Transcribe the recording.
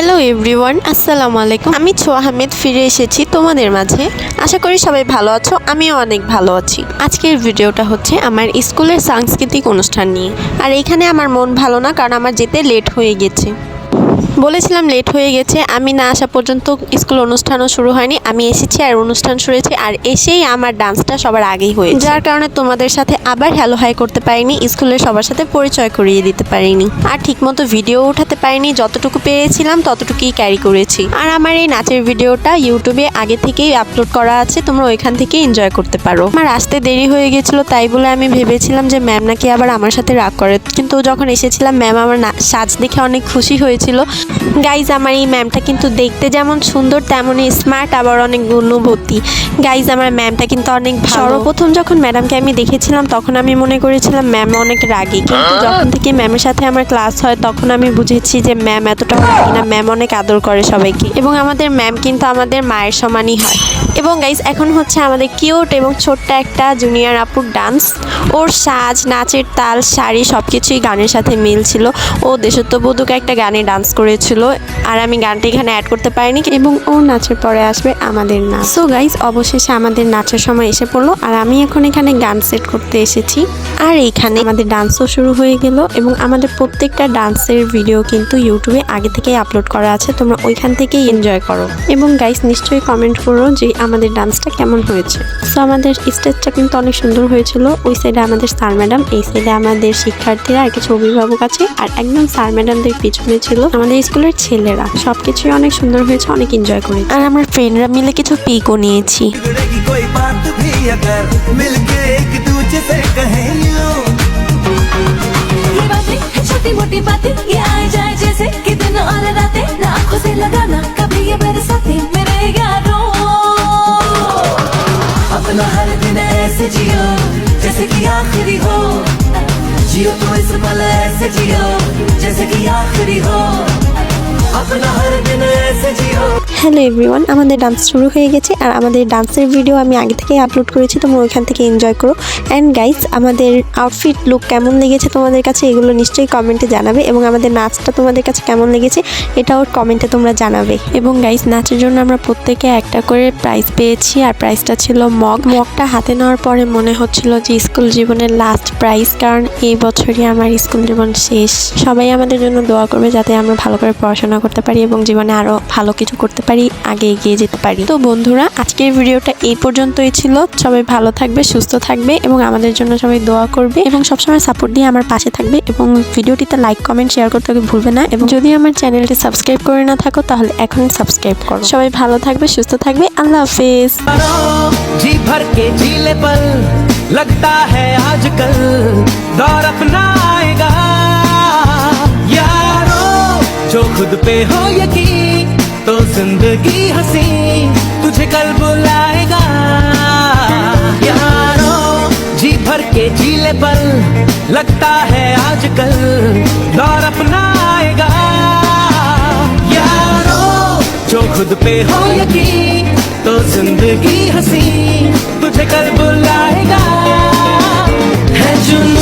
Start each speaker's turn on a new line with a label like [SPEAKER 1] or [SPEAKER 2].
[SPEAKER 1] Hello everyone, আসসালামু আলাইকুম। আমি ছো আহমেদ, ফিরে এসেছি তোমাদের মাঝে। আশা করি সবাই ভালো আছো, আমিও অনেক ভালো আছি। আজকের ভিডিওটা হচ্ছে আমার স্কুলের সাংস্কৃতিক অনুষ্ঠান নিয়ে। আর এখানে আমার মন ভালো না, কারণ আমার যেতে লেট হয়ে গেছে। বলেছিলাম লেট হয়ে গেছে, আমি না আসা পর্যন্ত স্কুল অনুষ্ঠানও শুরু হয়নি, আমি এসেছি আর অনুষ্ঠান শুরু হয়েছে আর এসেই আমার ডান্সটা সবার আগেই হয়েছে। যার কারণে তোমাদের সাথে আবার হ্যালো হাই করতে পারিনি স্কুলের সবার সাথে পরিচয় করিয়ে দিতে পারিনি। আর ঠিকমতো ভিডিও উঠাতে পারিনি, যতটুকু পেরেছিলাম ততটুকুই ক্যারি করেছি। আর আমার এই নাচের ভিডিওটা ইউটিউবে আগে থেকেই আপলোড করা আছে, তোমরা ওইখান থেকে এনজয় করতে পারো। আমার আসতে দেরি হয়ে গেছিল, তাই বলে আমি ভেবেছিলাম যে ম্যাম নাকি আবার আমার সাথে রাগ করে। কিন্তু যখন এসেছিলাম ম্যাম আমার সাজ দেখে অনেক খুশি হয়েছিল। গাইজ আমার এই ম্যামটা কিন্তু দেখতে যেমন সুন্দর, তেমনই স্মার্ট আবার অনেক গুণবতী। গাইজ আমার ম্যামটা কিন্তু অনেক সর্বপ্রথম যখন ম্যাডামকে আমি দেখেছিলাম, তখন আমি মনে করেছিলাম ম্যাম অনেক রাগী। কিন্তু যখন থেকে ম্যামের সাথে আমার ক্লাস হয়, তখন আমি বুঝেছি যে ম্যাম এতটা রাগী না ম্যাম অনেক আদর করে সবাইকে। এবং আমাদের ম্যাম কিন্তু আমাদের মায়ের সমানই হয়। এবং গাইজ এখন হচ্ছে আমাদের কিউট এবং ছোট্ট একটা জুনিয়র আপুর ডান্স ওর সাজ, নাচের তাল, শাড়ি সব কিছুই গানের সাথে মিল ছিল ও দেশত্ববোধক একটা গানে ডান্স করেছিল আর আমি গানটা এখানে অ্যাড করতে পারিনি এবং ও নাচের পরে আসবে আমাদের নাচ। সো গাইজ অবশেষে আমাদের নাচের সময় এসে পড়ল আর আমি এখন এখানে গান সেট করতে এসেছি। আর এইখানে আমাদের ডান্সও শুরু হয়ে গেল এবং আমাদের প্রত্যেকটা ডান্সের ভিডিও কিন্তু ইউটিউবে আগে থেকেই আপলোড করা আছে। তোমরা ওইখান থেকেই এনজয় করো। এবং গাইস নিশ্চয়ই কমেন্ট করো যে আমাদের ডান্সটা কেমন হয়েছে। সো আমাদের স্টেজটা কিন্তু অনেক সুন্দর হয়েছিল। ওই সাইডে আমাদের স্যার ম্যাডাম এই সাইডে আমাদের শিক্ষার্থীরা আর কিছু অভিভাবক আছে। আর একদম স্যার ম্যাডামদের পিছনে ছিল আমাদের স্কুলের ছেলেরা সবকিছুই অনেক সুন্দর হয়েছে অনেক এনজয় করেছি আর আমরা ফ্রেন্ডরা মিলে কিছু পিকও নিয়েছি
[SPEAKER 2] बिगड़ेगी कोई बात भी अगर मिलके एक दूजे से कहें यूं
[SPEAKER 3] ये बातें छोटी मोटी बातें ये आए जाए जैसे कि दिन और रातें ना आंखों से लगाना कभी ये बरसाते मेरे यारों
[SPEAKER 2] अपना हर दिन ऐसे जियो जैसे कि आखिरी हो जियो तो इस पल ऐसे जियो जैसे कि आखिरी हो अपना हर दिन ऐसे जियो
[SPEAKER 1] হ্যালো এভরিওয়ান, আমাদের ডান্স শুরু হয়ে গেছে আর আমাদের ডান্সের ভিডিও আমি আগে থেকে আপলোড করেছি, তোমরা ওইখান থেকে এনজয় করো। অ্যান্ড গাইস আমাদের আউটফিট লুক কেমন লেগেছে তোমাদের কাছে এগুলো নিশ্চয়ই কমেন্টে জানাবে এবং আমাদের নাচটা তোমাদের কাছে কেমন লেগেছে এটাও কমেন্টে তোমরা জানাবে। এবং গাইস নাচের জন্য আমরা প্রত্যেকে একটা করে প্রাইজ পেয়েছি আর প্রাইজটা ছিল মগ। মগটা হাতে নেওয়ার পরে মনে হচ্ছিল যে স্কুল জীবনের লাস্ট প্রাইজ কারণ এই বছরই আমার স্কুল জীবন শেষ। সবাই আমাদের জন্য দোয়া করবে যাতে আমরা ভালো করে পড়াশোনা করতে পারি এবং জীবনে আরও ভালো কিছু করতে পারি আগে এগিয়ে যেতে পারি তো বন্ধুরা আজকের ভিডিওটা এই পর্যন্তই ছিল সবাই ভালো থাকবে সুস্থ থাকবে এবং আমাদের জন্য সবাই দোয়া করবে এবং সবসময় সাপোর্ট দিয়ে আমার পাশে থাকবে এবং ভিডিওটিতে লাইক কমেন্ট শেয়ার করতে ভুলবে না এবং যদি আমার চ্যানেলটি সাবস্ক্রাইব করে না থাকো তাহলে এখনই সাবস্ক্রাইব করো সবাই ভালো থাকবে সুস্থ থাকবে আল্লাহ হাফেজ
[SPEAKER 2] जी भर के झीले पल लगता है आजकल दौर अपना आएगा यारो जो खुद पे हो यकीन तो ज़िंदगी हसी तुझे कल बुलाएगा। यारो, जी भर के जीले पल लगता है आजकल दौर अपना आएगा यारो, जो खुद पे हो यकीन तो ज़िंदगी हसी तुझे कल बुलाएगा। है जुन